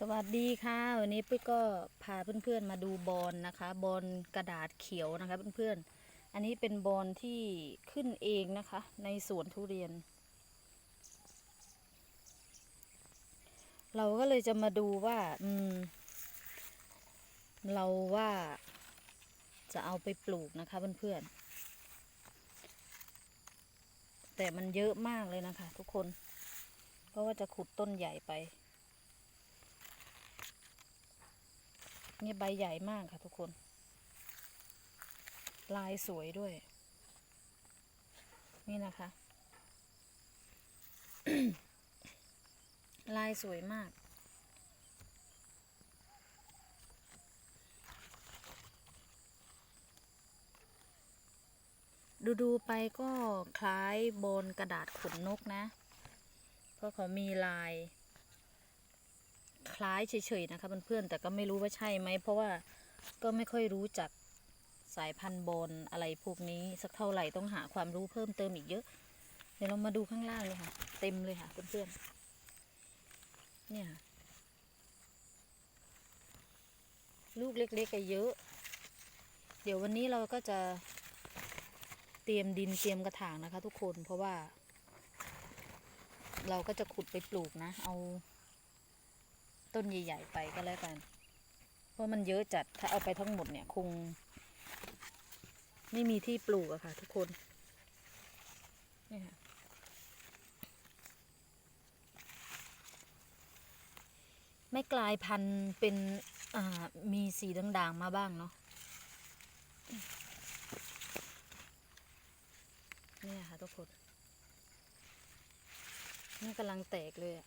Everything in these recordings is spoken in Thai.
สวัสดีค่ะวันนี้ปุ้ยก็พาเพื่อนๆมาดูบอลนะคะ บอลกระดาษเขียวนะคะเพื่อนๆ อันนี้เป็นบอลที่ขึ้นเองนะคะ ในสวนทุเรียน เราก็เลยจะมาดูว่าอืมเราว่าจะเอาไปปลูกนะคะเพื่อนๆแต่มันเยอะมากเลยนะคะ ทุกคน เพราะว่าจะขุดต้นใหญ่ไป นี่ใบใหญ่มากค่ะทุกคน ลายสวยด้วย นี่นะคะ ลายสวยมากดูดูๆไปก็คล้ายบนกระดาษขนนกนะ เพราะเขามีลาย คล้ายเฉยๆนะคะเพื่อนๆแต่ก็ไม่รู้ว่าใช่ไหมเพราะว่าก็ไม่ค่อยรู้จักสายพันธุ์บอลอะไรพวกนี้สักเท่าไหร่ต้องหาความรู้เพิ่มเติมอีกเยอะ เดี๋ยวเรามาดูข้างล่างเลยค่ะ เต็มเลยค่ะเพื่อนๆเนี่ยลูกเล็กๆก็เยอะ เดี๋ยววันนี้เราก็จะเตรียมดินเตรียมกระถางนะคะ ทุกคนเพราะว่า เราก็จะขุดไปปลูกนะ เอา ต้นใหญ่ๆไปก็แล้วกัน เพราะมันเยอะจัดถ้าเอาไปทั้งหมดเนี่ยคง ไม่มีที่ปลูกอะค่ะ ทุกคนนี่ค่ะไม่กลายพันธุ์เป็นมีสีด่างๆมาบ้างเนาะเนี่ยค่ะทุกคนนี่กำลังแตกเลยอะ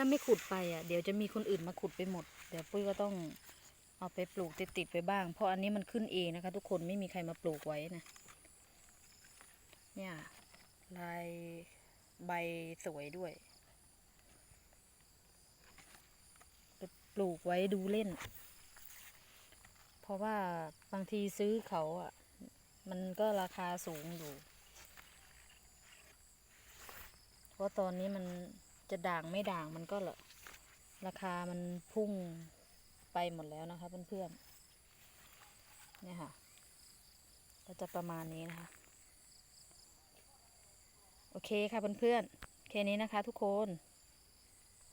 ถ้าไม่ขุดไปอะเดี๋ยวจะมีคนอื่นมาขุดไปหมด เดี๋ยวปุ้ยก็ต้องเอาไปปลูกติดๆไปบ้าง เพราะอันนี้มันขึ้นเองนะคะ ทุกคนไม่มีใครมาปลูกไว้นะ เนี่ยลายใบสวยด้วยไปปลูกไว้ดูเล่น เพราะว่าบางทีซื้อเขาอะ มันก็ราคาสูงอยู่ เพราะตอนนี้มัน จะด่างไม่ด่างมันก็หรอราคามันพุ่งไปหมดแล้วนะคะเพื่อนๆเนี่ยค่ะ ก็จะประมาณนี้นะคะ โอเคค่ะเพื่อนๆแค่นี้นะคะทุกคน